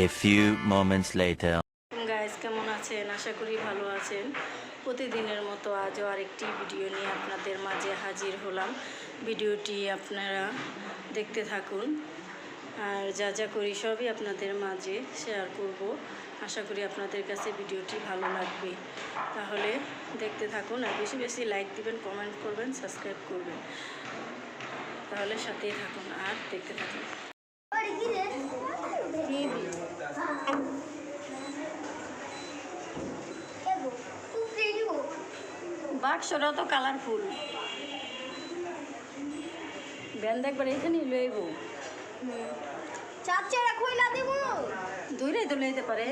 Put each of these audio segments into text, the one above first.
A few moments later. Guys কেমন আছেন? আশা করি ভালো আছেন। প্রতিদিনের মতো আজও আরেকটি ভিডিও নিয়ে আপনাদের মাঝে হাজির হলাম। ভিডিওটি আপনারা দেখতে থাকুন। আর যা যা করি সবই আপনাদের মাঝে শেয়ার করব। আশা করি আপনাদের কাছে ভিডিওটি ভালো লাগবে। তাহলে দেখতে থাকুন আর বেশি বেশি লাইক দিবেন, কমেন্ট করবেন, সাবস্ক্রাইব করবেন। তাহলে সাথেই থাকুন আর দেখতে থাকুন। বাক্সটা তো কালারফুল ব্যান্ড একবার এখানে লইব চাচারা কইলা দেব। দূরে তো লইতে পারে।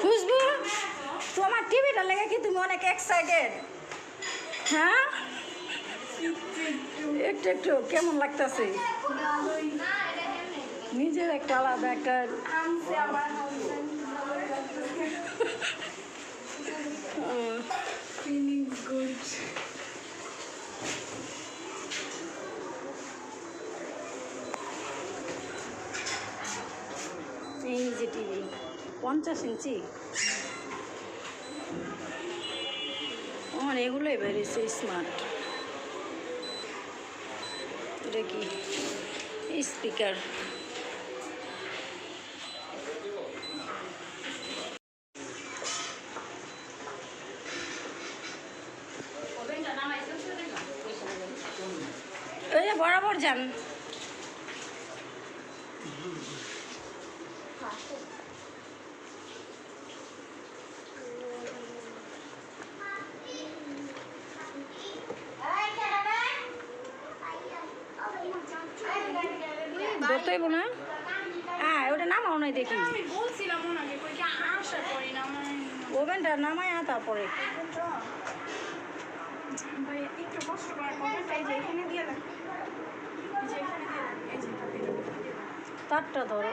খুশবু তোমার টিভিটা লেগে কি তুমি অনেক এক্সাইটেড হ্যাঁ? একটু একটু কেমন লাগতেছে? নিজের একটা আলাদা একটা গুড এই যে টিভি পঞ্চাশ ইঞ্চি। আমার এগুলোই বেরিয়েছে স্মার্ট এটা কি? স্পিকার ওই যে বরাবর যান। ধরতেই না? হ্যাঁ ওটা নামাও নাই দেখি। ওভেনটা নামায় তারপরে। ভাই একটু কষ্ট করে কমেন্ট এই যে এখানে দিয়ে দেন। এই যে এখানে দিয়ে দেন এই যে এটা দিয়ে দেন। তারটা ধরো।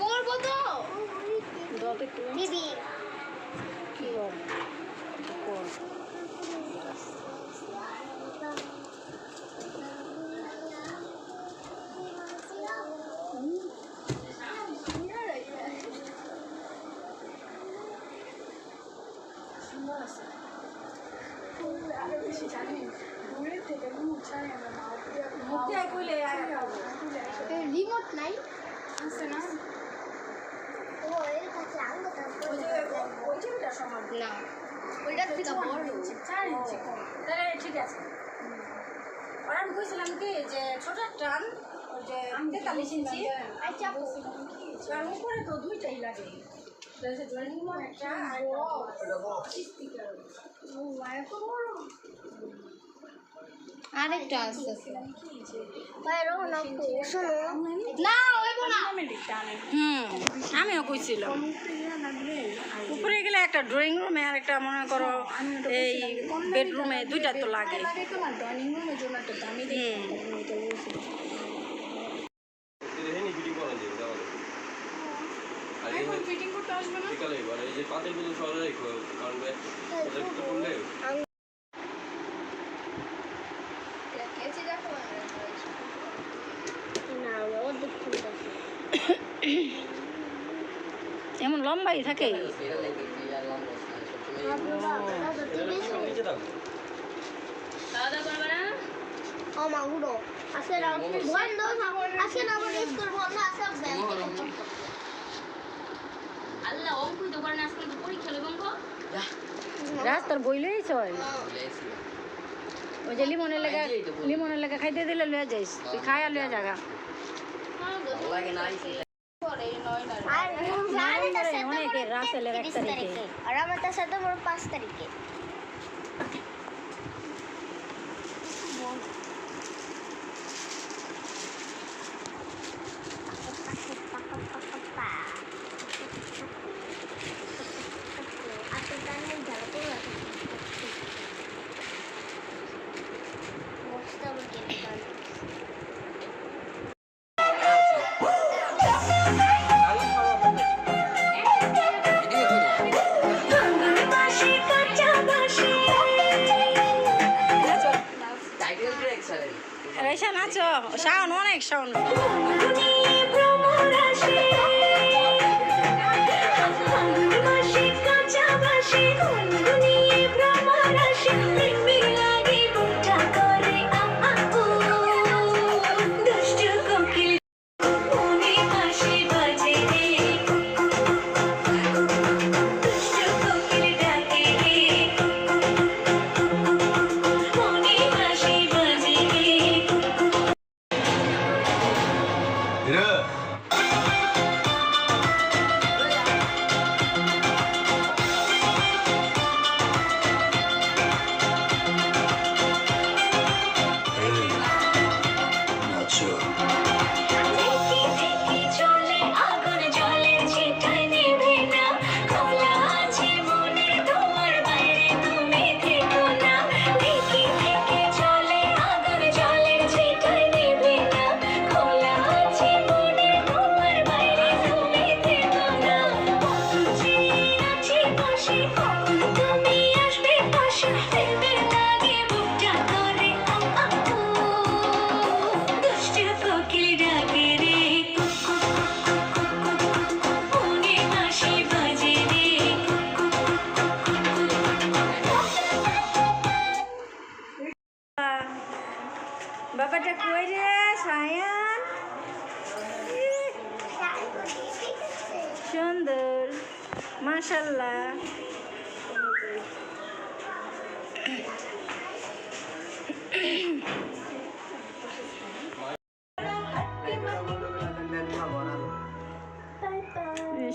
করব তো? দিবি কি বল কর। সুন্দর আছে ফুল আরও বেশি জানি দূরের থেকে মুখ ছাড়ে না মুখ দিয়ে কইলে আর রিমোট নাই। আছে না না ওইটা থেকে বড় চার ইঞ্চি কম তাহলে ঠিক আছে আর আমি কইছিলাম কি যে ছোট টান যে তেতাল্লিশ ইঞ্চি আর উপরে তো দুইটাই লাগে একটা আর আরেকটা আছে। না হুম আমিও কইছিলাম। উপরে গেলে একটা ড্রয়িং রুমে আর একটা মনে করো এই বেডরুমে দুইটা তো লাগে। রুমের জন্য একটা দামি করতে আসবে না? লইব অঙ্ক রাস্তার বইলেই চল ওই যে লিমনের লেগা লিমনের লেগা খাইতে দিলে লইয়া যাইস। তুই খাই আর লইয়া জাগা আর রাসেলের এক 30 তারিখে। তারিখে। আর আমার তার সাথে রেশান আছো? শাওন অনেক শাওন।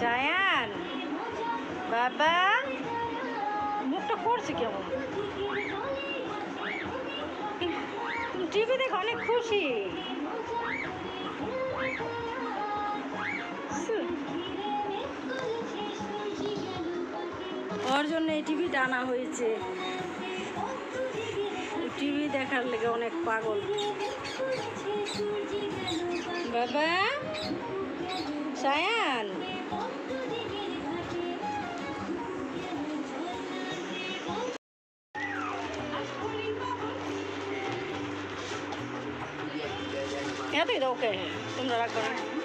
সায়ান বাবা, মুখটা করছে কেমন? তুমি টিভি দেখে অনেক খুশি। ওর জন্য এই টিভি টানা হয়েছে। টিভি দেখার লেগে অনেক পাগল। বাবা Sayan Imagínate que tengo que temblar con él.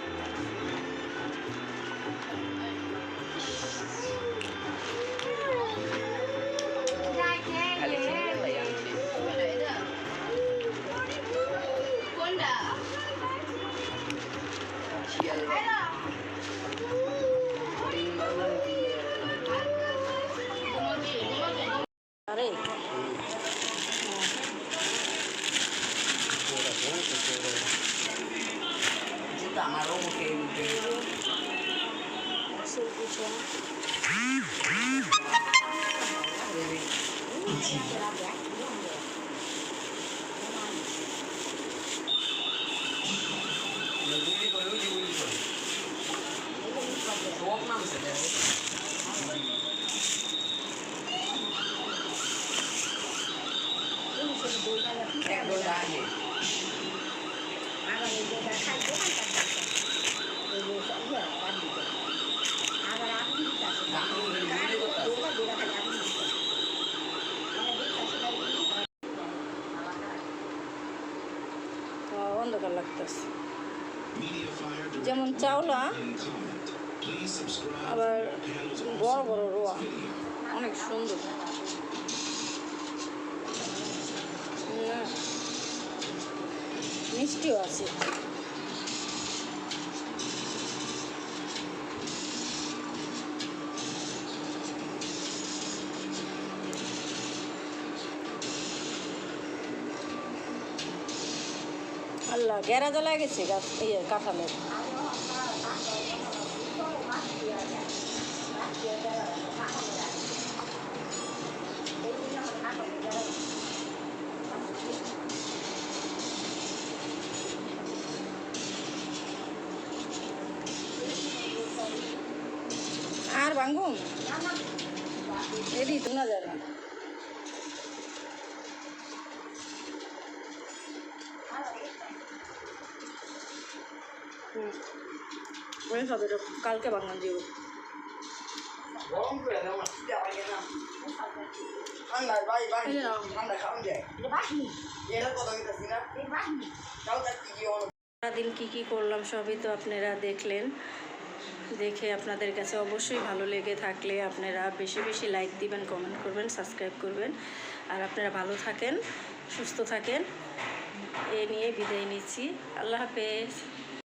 করতেছে। যেমন চাওলা আবার বড় বড় রোয়া। অনেক সুন্দর। মিষ্টিও আছে। আল্লাহ গেরা জ্বালা গেছে গাছ ইয়ে কাঁঠালের। আর ভাঙ্গুম এটি তোমরা যাবে। কইতাছি না কালকে কি হলো সারাদিন কী কী করলাম সবই তো আপনারা দেখলেন। দেখে আপনাদের কাছে অবশ্যই ভালো লেগে থাকলে আপনারা বেশি বেশি লাইক দিবেন কমেন্ট করবেন সাবস্ক্রাইব করবেন। আর আপনারা ভালো থাকেন, সুস্থ থাকেন। এ নিয়ে বিদায় নিচ্ছি। আল্লাহ হাফেজ।